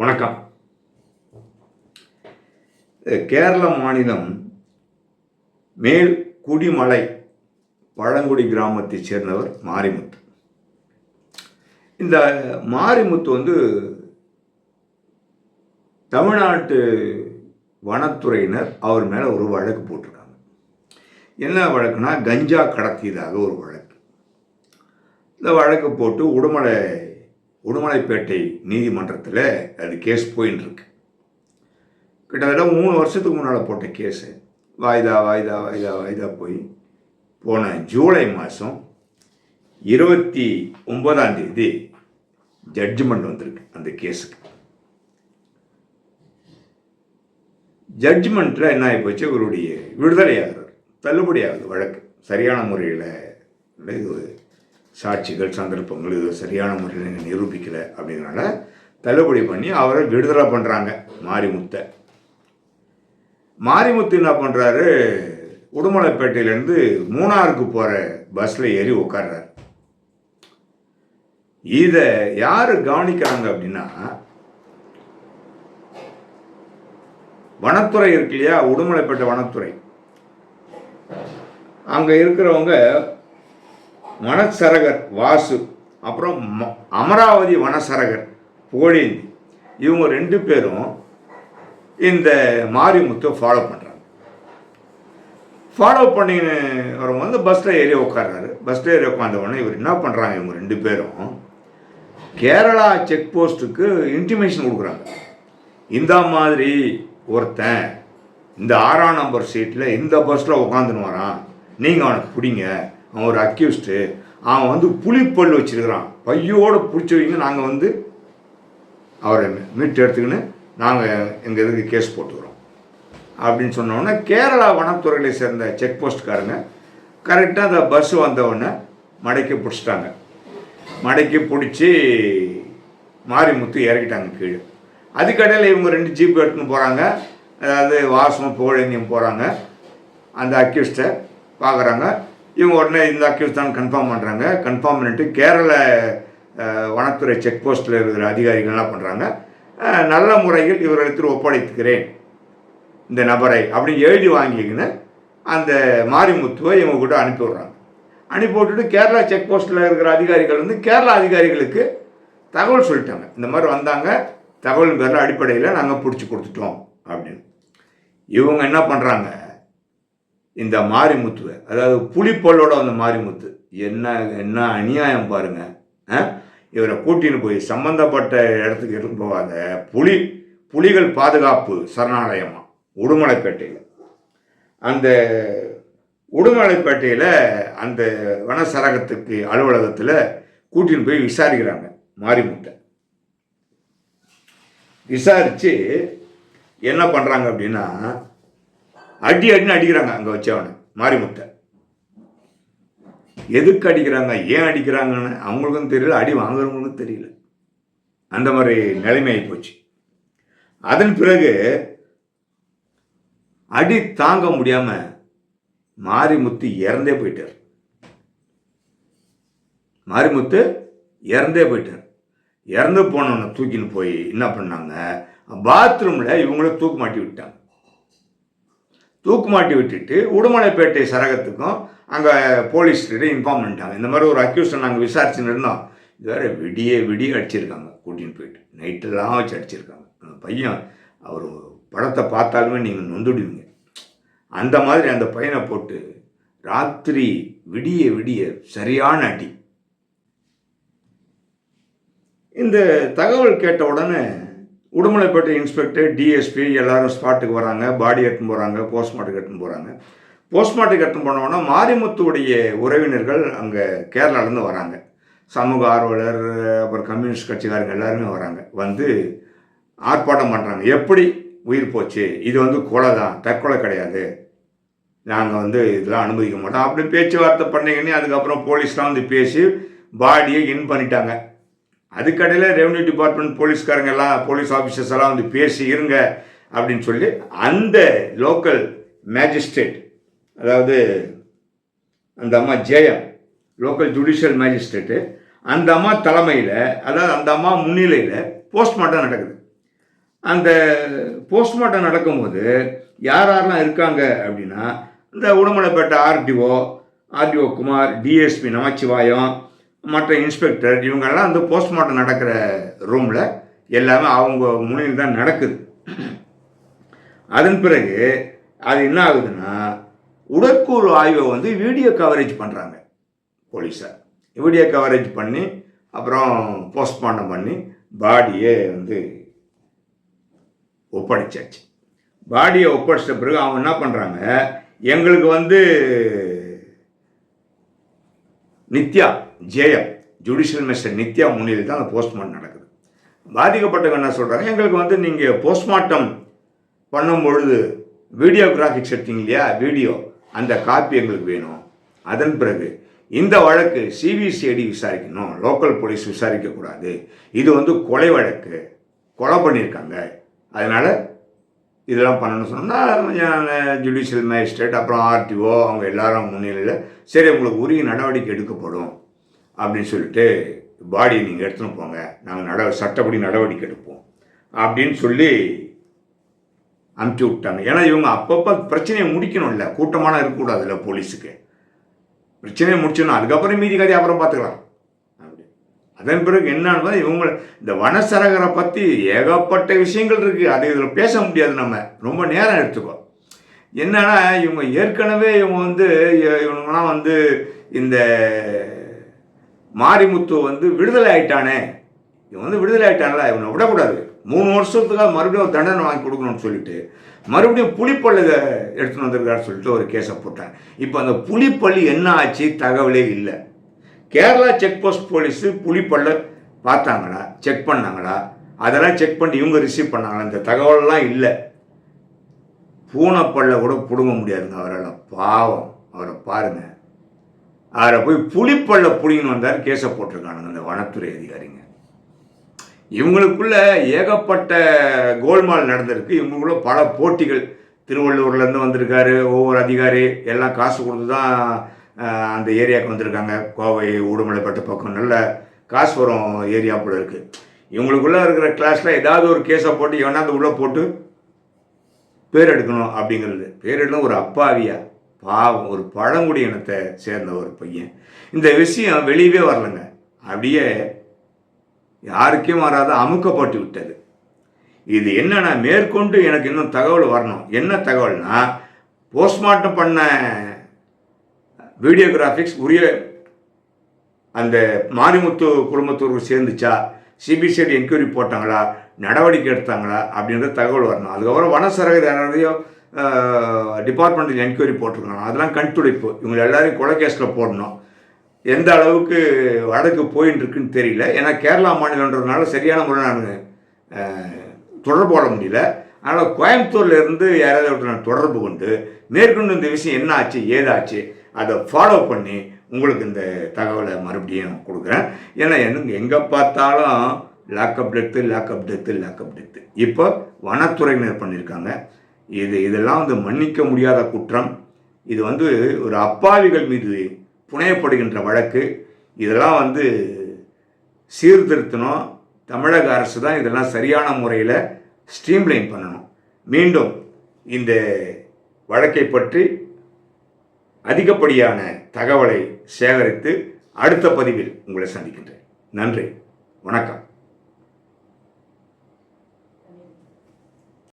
வணக்கம். கேரள மாநிலம் மேல் குடிமலை பழங்குடி கிராமத்தைச் சேர்ந்தவர் மாரிமுத்து. இந்த மாரிமுத்து வந்து தமிழ்நாட்டு வனத்துறையினர் அவர் மேலே ஒரு வழக்கு போட்டிருக்காங்க. என்ன வழக்குனா கஞ்சா கடத்தியதாக ஒரு வழக்கு. இந்த வழக்கு போட்டு உடுமலை உடுமலைப்பேட்டை நீதிமன்றத்தில் அது கேஸ் போயின்னு இருக்கு கிட்டத்தட்ட மூணு வருஷத்துக்கு முன்னால் போட்ட கேஸு. வாய்தா வாய்தா வாய்தா வாய்தா போய் போன ஜூலை மாதம் இருபத்தி ஒன்பதாம் தேதி ஜட்ஜ்மெண்ட் வந்திருக்கு அந்த கேஸுக்கு. ஜட்ஜ்மெண்ட்டில் என்ன ஆகிப்போச்சு இவருடைய விடுதலையாகிறார் தள்ளுபடியாகுது வழக்கு. சரியான முறையில் இது சாட்சிகள் சந்தர்ப்பங்கள் இது சரியான முறையில் நீங்கள் நிரூபிக்கலை அப்படிங்கிறனால தள்ளுபடி பண்ணி அவரை விடுதலை பண்ணுறாங்க மாரிமுத்தை. மாரிமுத்து என்ன பண்ணுறாரு உடுமலைப்பேட்டையிலேருந்து மூணாருக்கு போகிற பஸ்ஸில் ஏறி உட்கார்றாரு இதை யார் கவனிக்கிறாங்க அப்படின்னா வனத்துறை இருக்கு இல்லையா? உடுமலைப்பேட்டை வனத்துறை. அங்கே இருக்கிறவங்க வனச்சரகர் வாசு அப்புறம் ம- அமராவதி வனசரகர் புகழேந்தி. இவங்க ரெண்டு பேரும் இந்த மாரிமுத்தை ஃபாலோ பண்ணுறாங்க ஃபாலோ பண்ணின்னு வந்து பஸ்ஸில் ஏறி உட்காடுறாரு பஸ்ஸில் ஏறி உட்காந்த உடனே இவர் என்ன பண்ணுறாங்க இவங்க ரெண்டு பேரும்? கேரளா செக் போஸ்ட்டுக்கு இன்டிமேஷன் கொடுக்குறாங்க. இந்த மாதிரி ஒருத்தன் இந்த ஆறாம் நம்பர் சீட்டில் இந்த பஸ்ஸில் உட்காந்துன்னு வரான். நீங்கள் அவனை பிடிங்க. அவன் ஒரு அக்யூஸ்டு அவன் வந்து புளிப்பல் வச்சிருக்கிறான். பையோடு பிடிச்சவங்க நாங்கள் வந்து அவரை மீட்டு எடுத்துக்கின்னு நாங்கள் எங்கள் இதுக்கு கேஸ் போட்டுக்கிறோம் அப்படின்னு சொன்னோடனே கேரளா வனத்துறைகளை சேர்ந்த செக் போஸ்ட்காரங்க கரெக்டாக அந்த பஸ் வந்தவுடனே மடக்கி பிடிச்சிட்டாங்க. மடக்கி பிடிச்சி மாரிமுத்து இறக்கிட்டாங்க கீழே. அதுக்கடையில் இவங்க ரெண்டு ஜீப் எடுத்துன்னு போகிறாங்க அதாவது வாசமும் புகழேந்தியும் போகிறாங்க அந்த அக்யூஸ்டை பார்க்குறாங்க இவங்க உடனே இந்த அக்யூஸ் தான் கன்ஃபார்ம் பண்ணுறாங்க கன்ஃபார்ம் பண்ணிட்டு கேரள வனத்துறை செக் போஸ்ட்டில் இருக்கிற அதிகாரிகள் பண்ணுறாங்க நல்ல முறையில் இவரிடத்தில் ஒப்படைத்துக்கிறேன். இந்த நபரை அப்படின்னு எழுதி வாங்கிக்கின்னு அந்த மாரிமுத்துவை இவங்க கூட அனுப்பி விடுறாங்க. அனுப்பி விட்டுட்டு கேரளா செக் போஸ்ட்டில் இருக்கிற அதிகாரிகள் வந்து கேரளா அதிகாரிகளுக்கு தகவல் சொல்லிட்டாங்க. இந்த மாதிரி வந்தாங்க. தகவல் பேரில் அடிப்படையில் நாங்கள் பிடிச்சி கொடுத்துட்டோம் அப்படின்னு. இவங்க என்ன பண்ணுறாங்க இந்த மாரிமுத்துவை அதாவது புலிப்பல்லோட அந்த மாரிமுத்து என்ன என்ன அநியாயம் பாருங்க ஆ? இவரை கூட்டின்னு போய் சம்பந்தப்பட்ட இடத்துக்கு எடுத்து போகாத புலி புலிகள் பாதுகாப்பு சரணாலயமா உடுமலைப்பேட்டையில் அந்த உடுமலைப்பேட்டையில் அந்த வனசரகத்துக்கு அலுவலகத்தில் கூட்டின்னு போய் விசாரிக்கிறாங்க மாரிமுட்டை விசாரித்து என்ன பண்ணுறாங்க அப்படின்னா அடி அடின்னு அடிக்கிறாங்க. அங்கே வச்சவனை மாரிமுத்தை எதுக்கு அடிக்கிறாங்க? ஏன் அடிக்கிறாங்கன்னு அவங்களுக்கும் தெரியல. அடி வாங்குறவங்களுக்கும் தெரியல. அந்த மாதிரி நிலைமை போச்சு. அதன் பிறகு அடி தாங்க முடியாம மாரிமுத்து இறந்தே போயிட்டார். மாரிமுத்து இறந்தே போயிட்டார். இறந்து போனவனை தூக்கின்னு போய் என்ன பண்ணாங்க? பாத்ரூமில் இவங்கள தூக்கு மாட்டி விட்டாங்க. தூக்குமாட்டி விட்டுட்டு உடுமலைப்பேட்டை சரகத்துக்கும் அங்கே போலீஸ்கிட்ட இன்ஃபார்ம் பண்ணிட்டாங்க. இந்த மாதிரி ஒரு அக்யூஸை நாங்கள் விசாரிச்சுன்னு இருந்தோம். இது வேற விடிய விடிய அடிச்சிருக்காங்க. கூட்டின்னு போயிட்டு. நைட்டெல்லாம் வச்சு அடிச்சிருக்காங்க. அந்த பையன் அவர் படத்தை பார்த்தாலுமே நீங்கள் நொந்துடுவீங்க. அந்த மாதிரி அந்த பையனை போட்டு ராத்திரி விடிய விடிய சரியான அடி. இந்த தகவல் கேட்ட உடனே உடுமலைப்பேட்டை இன்ஸ்பெக்டர் டிஎஸ்பி எல்லாரும் ஸ்பாட்டுக்கு வராங்க பாடி எட்டுன்னு போகிறாங்க போஸ்ட்மார்ட்டம் எட்டுன்னு போகிறாங்க போஸ்ட்மார்ட்டம் எட்டுன்னு போனோன்னா மாரிமுத்துவுடைய உறவினர்கள் அங்கே கேரளாலேருந்து வராங்க. சமூக ஆர்வலர் அப்புறம் கம்யூனிஸ்ட் கட்சிக்காரங்க எல்லாருமே வராங்க. வந்து ஆர்ப்பாட்டம் பண்ணுறாங்க எப்படி உயிர் போச்சு? இது வந்து கொலை தான் தற்கொலை கிடையாது. நாங்கள் வந்து இதெல்லாம் அனுமதிக்க மாட்டோம். அப்படி பேச்சுவார்த்தை பண்ணிங்கன்னே அதுக்கப்புறம் போலீஸ்லாம் வந்து பேசி பாடியை இன் பண்ணிட்டாங்க. அதுக்கடையில் ரெவன்யூ டிபார்ட்மெண்ட் போலீஸ்காரங்க எல்லாம் போலீஸ் ஆஃபீஸர்ஸ் எல்லாம் வந்து பேசி இருங்க அப்படின்னு சொல்லி அந்த லோக்கல் மேஜிஸ்ட்ரேட் அதாவது அந்த அம்மா ஜெயம் லோக்கல் ஜுடிஷியல் மேஜிஸ்ட்ரேட்டு அந்த அம்மா தலைமையில் அதாவது அந்த அம்மா முன்னிலையில் போஸ்ட்மார்ட்டம் நடக்குது. அந்த போஸ்ட்மார்ட்டம் நடக்கும்போது யார் யாரெல்லாம் இருக்காங்க அப்படின்னா இந்த Udumalaipettai RTO RTO Kumar DSP Namachivayam மற்ற இன்ஸ்பெக்டர் இவங்கெல்லாம் அந்த போஸ்ட்மார்ட்டம் நடக்கிற ரூமில் எல்லாமே அவங்க முனையில் தான் நடக்குது. அதன் பிறகு அது என்ன ஆகுதுன்னா உடற்கூறு ஆய்வை வந்து வீடியோ கவரேஜ் பண்ணுறாங்க போலீஸார் வீடியோ கவரேஜ் பண்ணி அப்புறம் போஸ்ட்மார்ட்டம் பண்ணி பாடியை வந்து ஒப்படைச்சாச்சு. பாடியை ஒப்படைச்ச பிறகு அவங்க என்ன பண்ணுறாங்க எங்களுக்கு வந்து Nithya JM judicial minister Nithya முன்னிலையில் தான் அந்த போஸ்ட்மார்ட்டம் நடக்குது. பாதிக்கப்பட்டவங்க என்ன சொல்கிறாங்க எங்களுக்கு வந்து நீங்கள் போஸ்ட்மார்ட்டம் பண்ணும் பொழுது வீடியோ கிராஃபிக்ஸ் எடுத்தீங்க இல்லையா? வீடியோ அந்த காப்பி எங்களுக்கு வேணும். அதன் பிறகு இந்த வழக்கு சிபிசிஐடி விசாரிக்கணும். லோக்கல் போலீஸ் விசாரிக்கக்கூடாது. இது வந்து கொலை வழக்கு. கொலை பண்ணியிருக்காங்க. அதனால் இதெல்லாம் பண்ணணும்னு சொன்னால் ஜுடிஷியல் மேஜிஸ்ட்ரேட் அப்புறம் ஆர்டிஓ அவங்க எல்லாரும் முன்னிலையில் சரி உங்களுக்கு உரிய நடவடிக்கை எடுக்கப்படும். அப்படின்னு சொல்லிட்டு பாடியை நீங்கள் எடுத்துன்னு போங்க. நாங்கள் நட சட்டப்படி நடவடிக்கை எடுப்போம். அப்படின்னு சொல்லி அனுப்பிச்சி விட்டாங்க. ஏன்னா இவங்க அப்பப்போ பிரச்சனையை முடிக்கணும்ல. கூட்டமான இருக்கக்கூடாதுல்ல போலீஸுக்கு. பிரச்சனையை முடிச்சிடணும். அதுக்கப்புறம் மீதி கதையை அப்புறம் பார்த்துக்கலாம். அப்படி. அதன் பிறகு என்னன்னு இவங்க இந்த வனசரகரை பற்றி ஏகப்பட்ட விஷயங்கள் இருக்குது அதை இதில் பேச முடியாது நம்ம. ரொம்ப நேரம் எடுத்துக்கோ என்னன்னா இவங்க ஏற்கனவே இவங்க வந்து இவங்கெல்லாம் வந்து இந்த மாரிமுத்து வந்து விடுதலை ஆயிட்டானே. இவன் வந்து விடுதலை ஆயிட்டான்ல இவனை விடக்கூடாது. மூணு வருஷத்துக்காக மறுபடியும் ஒரு தண்டனை வாங்கி கொடுக்கணும்னு சொல்லிட்டு மறுபடியும் புலிப்பள்ளி எடுத்துன்னு வந்திருக்காரு சொல்லிட்டு ஒரு கேஸை போட்டான் இப்போ அந்த புலிப்பள்ளி என்ன ஆச்சு? தகவலே இல்லை. கேரளா செக் போஸ்ட் போலீஸு புலிப்பள்ள பார்த்தாங்களா? செக் பண்ணாங்களா? அதெல்லாம் செக் பண்ணி இவங்க ரிசீவ் பண்ணாங்களா? இந்த தகவலெல்லாம் இல்லை. பூனைப்பள்ள கூட பிடுங்க முடியாதுங்க அவரால். பாவம். அவரை பாருங்கள் அவரை போய் புளிப்பள்ள புளின்னு வந்தார் கேஸை போட்டிருக்கானுங்க இந்த வனத்துறை அதிகாரிங்க. இவங்களுக்குள்ள ஏகப்பட்ட கோல்மால் நடந்திருக்கு. இவங்களுக்குள்ள பல போட்டிகள். திருவள்ளூர்லேருந்து வந்திருக்காரு ஒவ்வொரு அதிகாரி. எல்லாம் காசு கொடுத்து தான் அந்த ஏரியாவுக்கு வந்திருக்காங்க. கோவை உடுமலைப்பட்ட பக்கம் நல்ல காசு வரும் ஏரியா போல இருக்குது இவங்களுக்குள்ளே இருக்கிற கிளாஸில் ஏதாவது ஒரு கேஸை போட்டு எவனாவது உள்ளே போட்டு பேர் எடுக்கணும் அப்படிங்கிறது. பேர் எடுக்கணும் ஒரு அப்பாவியாக பாவம் ஒரு பழங்குடி இனத்தை சேர்ந்த ஒரு பையன். இந்த விஷயம் வெளியவே வரலங்க. அப்படியே யாருக்கும் வராத அமுக்கப்பட்டு விட்டது. இது என்னன்னா மேற்கொண்டு எனக்கு இன்னும் தகவல் வரணும். என்ன தகவல்னா போஸ்ட்மார்ட்டம் பண்ண வீடியோகிராஃபிக்ஸ் உரிய அந்த மாரிமுத்து குடும்பத்தோருக்கு சேர்ந்துச்சா? சிபிசிஐடி என்கொயரி போட்டாங்களா? நடவடிக்கை எடுத்தாங்களா? அப்படின்ற தகவல் வரணும். அதுக்கப்புறம் வனசரகர் யாரையோ டிபார்ட்மெண்ட்டில் என்கொயரி போட்டிருக்காங்க. அதெல்லாம் கண் துடைப்பு இவங்க எல்லாரையும் கொலை கேஸில் போடணும். எந்த அளவுக்கு வடக்கு போயின்னு இருக்குன்னு தெரியல. ஏன்னா கேரளா மாநிலன்றதுனால சரியான முறை நான் தொடர்பு கொள்ள முடியல. அதனால் கோயம்புத்தூர்லேருந்து யாராவது யாராவது நான் தொடர்பு கொண்டு மேற்கொண்டு இந்த விஷயம் என்ன ஆச்சு ஏதாச்சு அதை ஃபாலோ பண்ணி உங்களுக்கு இந்த தகவலை மறுபடியும் கொடுக்குறேன். ஏன்னா எனக்கு எங்கே பார்த்தாலும் lockup death lockup death lockup death இப்போ வனத்துறையினர் பண்ணியிருக்காங்க. இது இதெல்லாம் வந்து மன்னிக்க முடியாத குற்றம். இது வந்து ஒரு அப்பாவிகள் மீது புனையப்படுகின்ற வழக்கு. இதெல்லாம் வந்து சீர்திருத்தணும். தமிழக அரசு தான் இதெல்லாம் சரியான முறையில் ஸ்ட்ரீம்லைன் பண்ணணும். மீண்டும் இந்த வழக்கை பற்றி அதிகப்படியான தகவலை சேகரித்து அடுத்த பதிவில் உங்களை சந்திக்கின்றேன். நன்றி. வணக்கம்.